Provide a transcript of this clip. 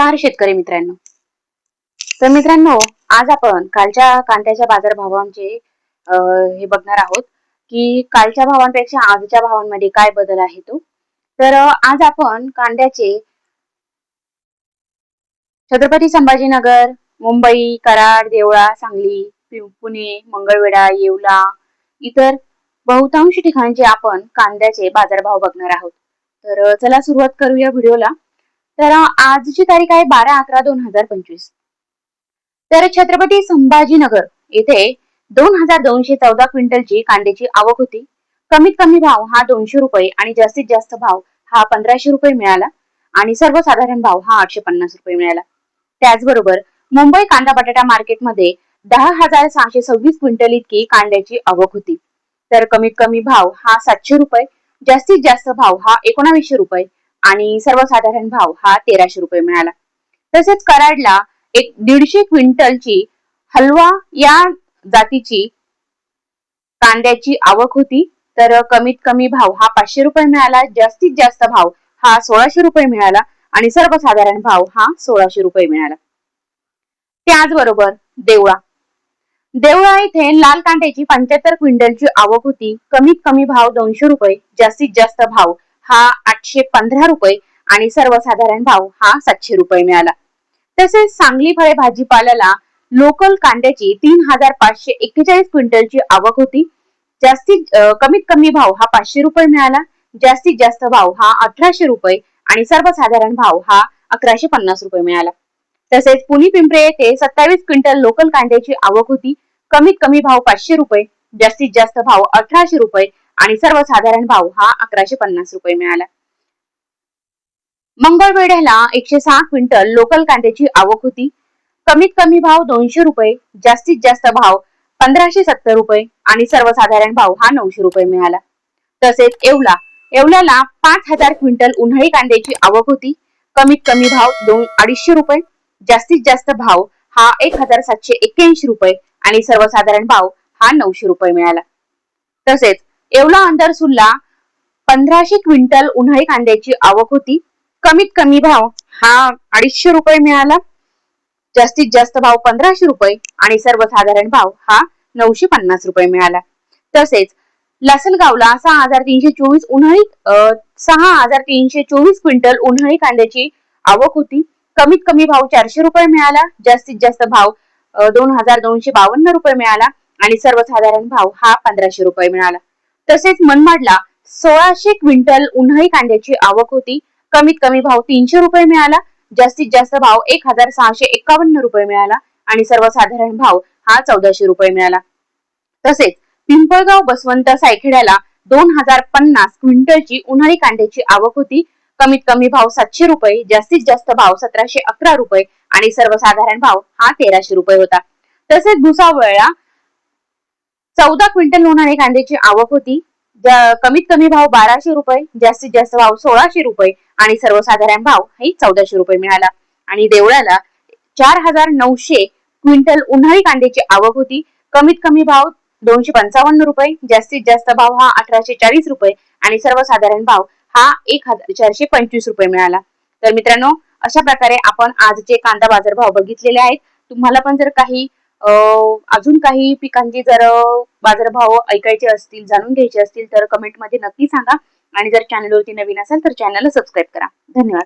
नमस्कार शेतकरी मित्रांनो. तर मित्रांनो आज आपण कालच्या कांद्याच्या बाजारभावांचे भावांचे हे बघणार आहोत की कालच्या भावांपेक्षा आजच्या भावांमध्ये काय बदल आहे तो. तर आज आपण कांद्याचे छत्रपती संभाजीनगर मुंबई कराड देवळा सांगली पुणे मंगळवेढा येवला इतर बहुतांश ठिकाणचे आपण कांद्याचे बाजारभाव बघणार आहोत. तर चला सुरुवात करूया व्हिडिओला. तर आजची तारीख आहे बारा अकरा दोन हजार पंचवीस. तर छत्रपती संभाजीनगर येथे दोन हजार दोनशे चौदा क्विंटलची कांद्याची आवक होती. कमीत कमी भाव हा दोनशे रुपये आणि जास्तीत जास्त भाव हा पंधराशे रुपये मिळाला आणि सर्वसाधारण भाव हा आठशे पन्नास रुपये मिळाला. त्याचबरोबर मुंबई कांदा बटाटा मार्केटमध्ये दहा हजार सहाशे सव्वीस क्विंटल इतकी कांद्याची आवक होती. तर कमीत कमी भाव हा सातशे रुपये जास्तीत जास्त भाव हा एकोणावीसशे रुपये आणि सर्वसाधारण भाव हा तेराशे रुपये मिळाला. तसेच कराडला एक दीडशे क्विंटलची हलवा या जातीची कांद्याची आवक होती. तर कमीत कमी भाव हा पाचशे रुपये मिळाला. जास्तीत जास्त भाव हा सोळाशे रुपये मिळाला आणि सर्वसाधारण भाव हा सोळाशे रुपये मिळाला. त्याचबरोबर देवळा. देवळा येथे लाल कांद्याची पंच्याहत्तर क्विंटलची आवक होती. कमीत कमी भाव दोनशे रुपये जास्तीत जास्त भाव हा आठशे पंधरा रुपये आणि सर्वसाधारण भाव हा सातशे रुपये मिळाला. तसेच सांगली फळे भाजीपाल्याला लोकल कांद्याची तीन हजार पाचशे एक्केचाळीस क्विंटलची आवक होती. जास्तीत कमीत कमी भाव हा पाचशे रुपये मिळाला. जास्तीत जास्त भाव हा अठराशे रुपये आणि सर्वसाधारण भाव हा अकराशे पन्नास रुपये मिळाला. तसेच पुणे पिंपरे येथे सत्तावीस क्विंटल लोकल कांद्याची आवक होती. कमीत कमी भाव पाचशे रुपये जास्तीत जास्त भाव अठराशे रुपये आणि सर्वसाधारण भाव हा अकराशे पन्नास रुपये मिळाला. मंगळवेढ्याला एकशे सहा क्विंटल लोकल कांद्याची आवक होती. कमीत कमी भाव दोनशे रुपये जास्तीत जास्त भाव पंधराशे सत्तर रुपये आणि सर्वसाधारण भाव हा नऊशे रुपये मिळाला. तसेच येवला येवल्याला पाच हजार क्विंटल उन्हाळी कांद्याची आवक होती. कमीत कमी भाव दोन अडीचशे रुपये जास्तीत जास्त भाव हा एक हजार सातशे एक्क्याऐंशी रुपये आणि सर्वसाधारण भाव हा नऊशे रुपये मिळाला. तसेच येवला अंदरसुल्ला पंधराशे क्विंटल उन्हाळी कांद्याची आवक होती. कमीत कमी भाव हा अडीचशे रुपये मिळाला. जास्तीत जास्त भाव पंधराशे रुपये आणि सर्वसाधारण भाव हा नऊशे पन्नास रुपये मिळाला. तसेच लासलगावला सहा हजार तीनशे चोवीस उन्हाळी सहा हजार तीनशे चोवीस क्विंटल उन्हाळी कांद्याची आवक होती. कमीत कमी भाव चारशे रुपये मिळाला. जास्तीत जास्त भाव दोन हजार दोनशे बावन्न रुपये मिळाला आणि सर्वसाधारण भाव हा पंधराशे रुपये मिळाला. तसेच मनमाडला सोळाशे क्विंटल उन्हाळी कांद्याची आवक होती. कमीत कमी भाव तीनशे रुपये मिळाला. जास्तीत जास्त भाव एक हजार सहाशे एकावन्न रुपये मिळाला. आणि सर्वसाधारण भाव हा चौदाशे रुपये मिळाला. तसेच पिंपळगाव बसवंत सायखेड्याला दोन हजार पन्नास क्विंटलची उन्हाळी कांद्याची आवक होती. कमीत कमी भाव सातशे रुपये जास्तीत जास्त भाव सतराशे अकरा रुपये आणि सर्वसाधारण भाव हा तेराशे रुपये होता. तसेच भुसावळला चौदा क्विंटल उन्हाळी कांद्याची आवक होती. कमीत कमी भाव बाराशे रुपये जास्तीत जास्त भाव सोळाशे रुपये आणि सर्वसाधारण भाव हे चौदाशे रुपये मिळाला. आणि देवळाला चार हजार नऊशे क्विंटल उन्हाळी कांद्याची आवक होती. कमीत कमी भाव दोनशे पंचावन्न रुपये जास्तीत जास्त भाव हा अठराशे चाळीस रुपये आणि सर्वसाधारण भाव हा एक हजार चारशे पंचवीस रुपये मिळाला. तर मित्रांनो अशा प्रकारे आपण आजचे कांदा बाजार भाव बघितलेले आहेत. तुम्हाला पण जर काही अजून काही पिकांचे जर बाजारभाव ऐकायचे असतील जाणून घ्यायचे असतील तर कमेंटमध्ये नक्की सांगा. आणि जर चॅनलवरती नवीन असाल तर चॅनलला सबस्क्राईब करा. धन्यवाद.